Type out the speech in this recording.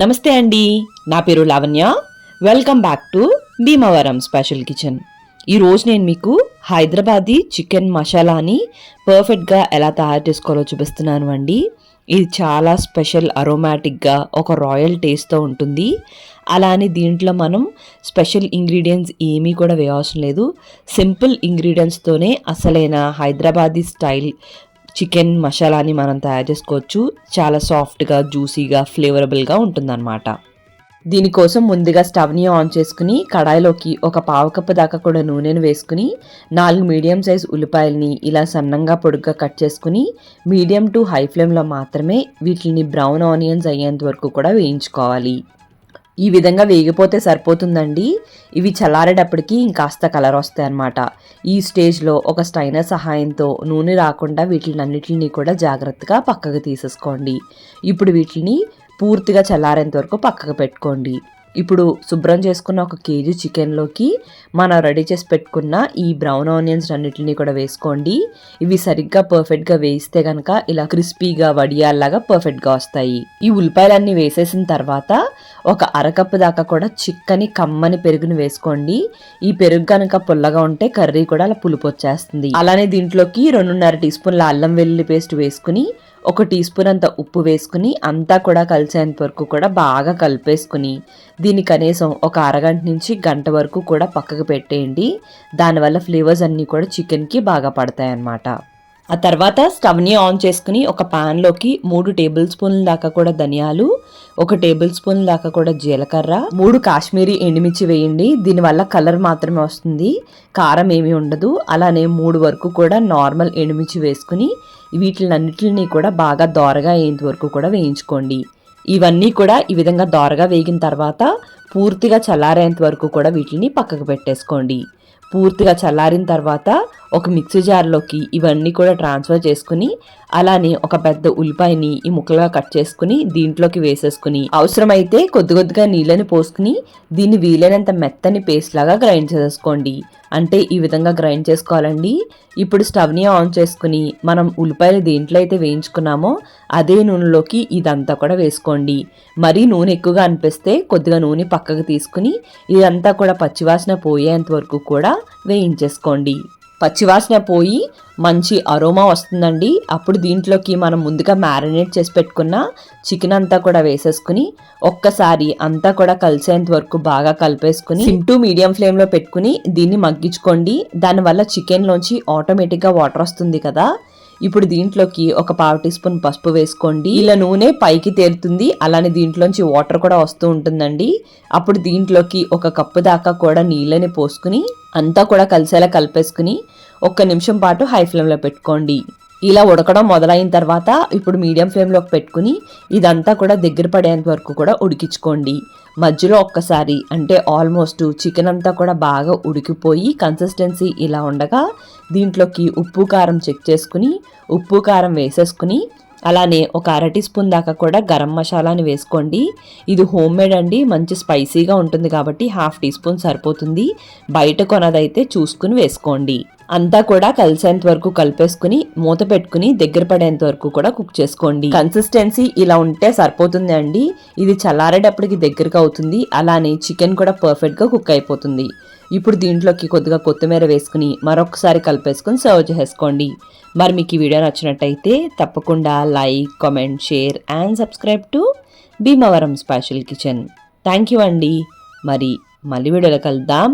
నమస్తే అండి. నా పేరు Lavanya. Welcome back to Bhimavaram special kitchen ఈరోజు నేను మీకు హైదరాబాదీ చికెన్ మసాలాని పర్ఫెక్ట్గా ఎలా తయారు చేసుకోవాలో చూపిస్తున్నాను అండి. ఇది చాలా స్పెషల్ అరోమాటిక్గా ఒక రాయల్ టేస్ట్తో ఉంటుంది. అలానే దీంట్లో మనం స్పెషల్ ఇంగ్రీడియంట్స్ ఏమీ కూడా వేయవసరం లేదు. సింపుల్ ఇంగ్రీడియంట్స్తోనే అసలైన హైదరాబాదీ స్టైల్ చికెన్ మసాలాని మనం తయారు చేసుకోవచ్చు. చాలా సాఫ్ట్గా జ్యూసీగా ఫ్లేవరబుల్గా ఉంటుందన్నమాట. దీనికోసం ముందుగా స్టవ్ని ఆన్ చేసుకుని కడాయిలోకి ఒక పావు కప్పు దాకా కూడా నూనెను వేసుకుని నాలుగు మీడియం సైజ్ ఉల్లిపాయలని ఇలా సన్నంగా పొడుగ్గా కట్ చేసుకుని మీడియం టు హై ఫ్లేమ్లో మాత్రమే వీటిని బ్రౌన్ ఆనియన్స్ అయ్యేంత వరకు కూడా వేయించుకోవాలి. ఈ విధంగా వేగిపోతే సరిపోతుందండి. ఇవి చల్లారేటప్పటికి ఇంకాస్త కలర్ వస్తాయి అన్నమాట. ఈ స్టేజ్లో ఒక స్టైనర్ సహాయంతో నూనె రాకుండా వీటినన్నిటిని కూడా జాగ్రత్తగా పక్కకు తీసేసుకోండి. ఇప్పుడు వీటిని పూర్తిగా చల్లారేంత వరకు పక్కకు పెట్టుకోండి. ఇప్పుడు శుభ్రం చేసుకున్న ఒక కేజీ చికెన్లోకి మనం రెడీ చేసి పెట్టుకున్న ఈ బ్రౌన్ ఆనియన్స్ అన్నిటిని కూడా వేసుకోండి. ఇవి సరిగ్గా పర్ఫెక్ట్గా వేయిస్తే కనుక ఇలా క్రిస్పీగా వడియాల్లాగా పర్ఫెక్ట్గా వస్తాయి. ఈ ఉల్లిపాయలన్నీ వేసేసిన తర్వాత ఒక అరకప్పు దాకా కూడా చిక్కని కమ్మని పెరుగుని వేసుకోండి. ఈ పెరుగు కనుక పుల్లగా ఉంటే కర్రీ కూడా అలా పులుపు వచ్చేస్తుంది. అలానే దీంట్లోకి రెండున్నర టీ స్పూన్ల అల్లం వెల్లుల్లి పేస్ట్ వేసుకుని ఒక టీ స్పూన్ అంత ఉప్పు వేసుకుని అంతా కూడా కలిసేంత వరకు కూడా బాగా కలిపేసుకుని దీన్ని కనీసం ఒక అరగంట నుంచి గంట వరకు కూడా పక్కకు పెట్టేయండి. దానివల్ల ఫ్లేవర్స్ అన్నీ కూడా చికెన్కి బాగా పడతాయి అన్నమాట ఆ తర్వాత స్టవ్ని ఆన్ చేసుకుని ఒక ప్యాన్లోకి మూడు టేబుల్ స్పూన్ల దాకా కూడా ధనియాలు ఒక టేబుల్ స్పూన్ దాకా కూడా జీలకర్ర మూడు కాశ్మీరీ ఎండుమిర్చి వేయండి. దీనివల్ల కలర్ మాత్రమే వస్తుంది కారం ఏమీ ఉండదు. అలానే మూడు వరకు కూడా నార్మల్ ఎండుమిర్చి వేసుకుని వీటినన్నిటిని కూడా బాగా దోరగా అయ్యేంత వరకు కూడా వేయించుకోండి. ఇవన్నీ కూడా ఈ విధంగా దోరగా వేగిన తర్వాత పూర్తిగా చల్లారేంత వరకు కూడా వీటిని పక్కకు పెట్టేసుకోండి. పూర్తిగా చల్లారిన తర్వాత ఒక మిక్సీ జార్లోకి ఇవన్నీ కూడా ట్రాన్స్ఫర్ చేసుకుని అలానే ఒక పెద్ద ఉల్లిపాయని ఈ ముక్కలుగా కట్ చేసుకుని దీంట్లోకి వేసేసుకుని అవసరమైతే కొద్ది కొద్దిగా నీళ్ళని పోసుకుని దీన్ని వీలైనంత మెత్తని పేస్ట్ లాగా గ్రైండ్ చేసేసుకోండి. అంటే ఈ విధంగా గ్రైండ్ చేసుకోవాలండి. ఇప్పుడు స్టవ్ని ఆన్ చేసుకుని మనం ఉల్లిపాయలు దేంట్లో అయితే వేయించుకున్నామో అదే నూనెలోకి ఇదంతా కూడా వేసుకోండి. మరీ నూనె ఎక్కువగా అనిపిస్తే కొద్దిగా నూనె పక్కకు తీసుకుని ఇదంతా కూడా పచ్చివాసన పోయేంత వరకు కూడా వేయించేసుకోండి. పచ్చివాసన పోయి మంచి అరోమా వస్తుందండి. అప్పుడు దీంట్లోకి మనం ముందుగా మ్యారినేట్ చేసి పెట్టుకున్న చికెన్ అంతా కూడా వేసేసుకుని ఒక్కసారి అంతా కూడా కలిసేంత వరకు బాగా కలిపేసుకుని సిమ్ టు మీడియం ఫ్లేమ్లో పెట్టుకుని దీన్ని మగ్గించుకోండి. దానివల్ల చికెన్లోంచి ఆటోమేటిక్గా వాటర్ వస్తుంది కదా. ఇప్పుడు దీంట్లోకి ఒక పావు టీ స్పూన్ పసుపు వేసుకోండి. ఇలా నూనె పైకి తేలుతుంది. అలానే దీంట్లోంచి వాటర్ కూడా వస్తూ ఉంటుందండి. అప్పుడు దీంట్లోకి ఒక కప్పు దాకా కూడా నీళ్ళని పోసుకుని అంతా కూడా కలిసేలా కలిపేసుకుని ఒక్క నిమిషం పాటు హై ఫ్లేమ్లో పెట్టుకోండి. ఇలా ఉడకడం మొదలైన తర్వాత ఇప్పుడు మీడియం ఫ్లేమ్లోకి పెట్టుకుని ఇదంతా కూడా దగ్గర పడేంత వరకు కూడా ఉడికించుకోండి. మధ్యలో ఒక్కసారి అంటే ఆల్మోస్ట్ చికెన్ అంతా కూడా బాగా ఉడికిపోయి కన్సిస్టెన్సీ ఇలా ఉండగా దీంట్లోకి ఉప్పు కారం చెక్ చేసుకుని ఉప్పు కారం వేసేసుకుని అలానే ఒక అర టీ స్పూన్ దాకా కూడా గరం మసాలాని వేసుకోండి. ఇది హోమ్ మేడ్ అండి మంచి స్పైసీగా ఉంటుంది కాబట్టి హాఫ్ టీ స్పూన్ సరిపోతుంది. బయట కొనదైతే చూసుకుని వేసుకోండి. అంతా కూడా కలిసేంత వరకు కలిపేసుకుని మూత పెట్టుకుని దగ్గర పడేంత వరకు కూడా కుక్ చేసుకోండి. కన్సిస్టెన్సీ ఇలా ఉంటే సరిపోతుంది అండి. ఇది చల్లారేటప్పటికి దగ్గరగా అవుతుంది. అలానే చికెన్ కూడా పర్ఫెక్ట్గా కుక్ అయిపోతుంది. ఇప్పుడు దీంట్లోకి కొద్దిగా కొత్తిమీర వేసుకుని మరొకసారి కలిపేసుకుని సర్వ్ చేసుకోండి మరి మీకు ఈ వీడియో నచ్చినట్టయితే తప్పకుండా like comment share and subscribe to Bhimavaram special kitchen thank you అండి. మరి మళ్ళీ వీడియోలో కలుద్దాం.